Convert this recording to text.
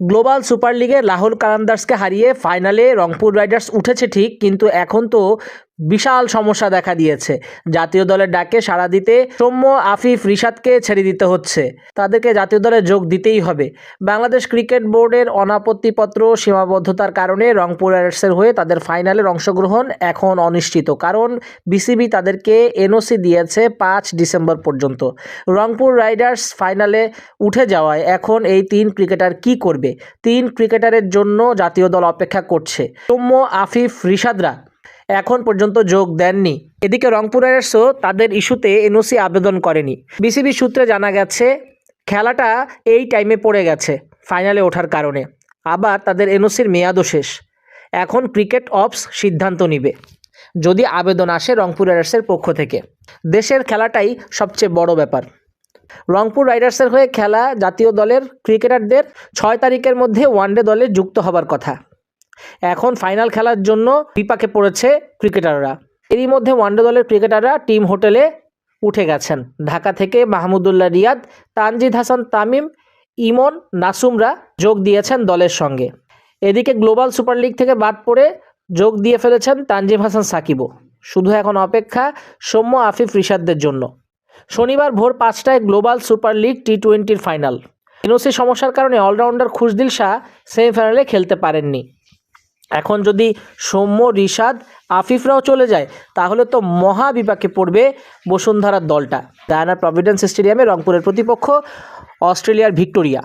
Global super লিগে রাহুল কালান্দার্সকে হারিয়ে ফাইনালে রংপুর রাইডার্স উঠেছে ঠিক কিন্তু এখন তো বিশাল সমস্যা দেখা দিয়েছে। জাতীয় দলের ডাকে সাড়া দিতে সৌম্য, আফিফ, রিশাদকে ছেড়ে দিতে হচ্ছে। তাদেরকে জাতীয় দলে যোগ দিতেই হবে। বাংলাদেশ ক্রিকেট বোর্ডের অনাপত্তিপত্র সীমাবদ্ধতার কারণে রংপুর রাইডার্সের হয়ে তাদের ফাইনালের অংশগ্রহণ এখন অনিশ্চিত। কারণ বিসিবি তাদেরকে এনওসি দিয়েছে পাঁচ ডিসেম্বর পর্যন্ত। রংপুর রাইডার্স ফাইনালে উঠে যাওয়ায় এখন এই তিন ক্রিকেটার কি করবে? তিন ক্রিকেটারের জন্য জাতীয় দল অপেক্ষা করছে। সৌম্য, আফিফ, রিশাদরা এখন পর্যন্ত যোগ দেননি। এদিকে রংপুর রাইডার্সও তাদের ইস্যুতে এনওসি আবেদন করেনি। বিসিবি সূত্রে জানা গেছে, খেলাটা এই টাইমে পড়ে গেছে, ফাইনালে ওঠার কারণে। আবার তাদের এনওসির মেয়াদও শেষ। এখন ক্রিকেট অপস সিদ্ধান্ত নিবে, যদি আবেদন আসে রংপুর রাইডার্সের পক্ষ থেকে। দেশের খেলাটাই সবচেয়ে বড় ব্যাপার। রংপুর রাইডার্সের হয়ে খেলা জাতীয় দলের ক্রিকেটারদের ছয় তারিখের মধ্যে ওয়ানডে দলে যুক্ত হবার কথা। এখন ফাইনাল খেলার জন্য বিপাকে পড়েছে ক্রিকেটাররা এরই মধ্যে ওয়ানডে দলের ক্রিকেটাররা টিম হোটেলে উঠে গেছেন। ঢাকা থেকে মাহমুদুল্লাহ রিয়াদ, তানজিদ হাসান, তামিম, ইমন, নাসুমরা যোগ দিয়েছেন দলের সঙ্গে। এদিকে গ্লোবাল সুপার লিগ থেকে বাদ পড়ে যোগ দিয়ে ফেলেছেন তানজিম হাসান সাকিবও। শুধু এখন অপেক্ষা সৌম্য, আফিফ, রিশাদদের জন্য। শনিবার ভোর পাঁচটায় গ্লোবাল সুপার লিগ টি টোয়েন্টির ফাইনাল এনওসি সমস্যার কারণে অলরাউন্ডার খুশদিল শাহ সেমিফাইনালে খেলতে পারেননি। এখন যদি সৌম্য, রিশাদ, আফিফরাও চলে যায়, তাহলে তো মহা বিপাকে পড়বে বসুন্ধরার দলটা। ডায়ানা প্রভিডেন্স স্টেডিয়ামে রংপুরের প্রতিপক্ষ অস্ট্রেলিয়ার ভিক্টোরিয়া।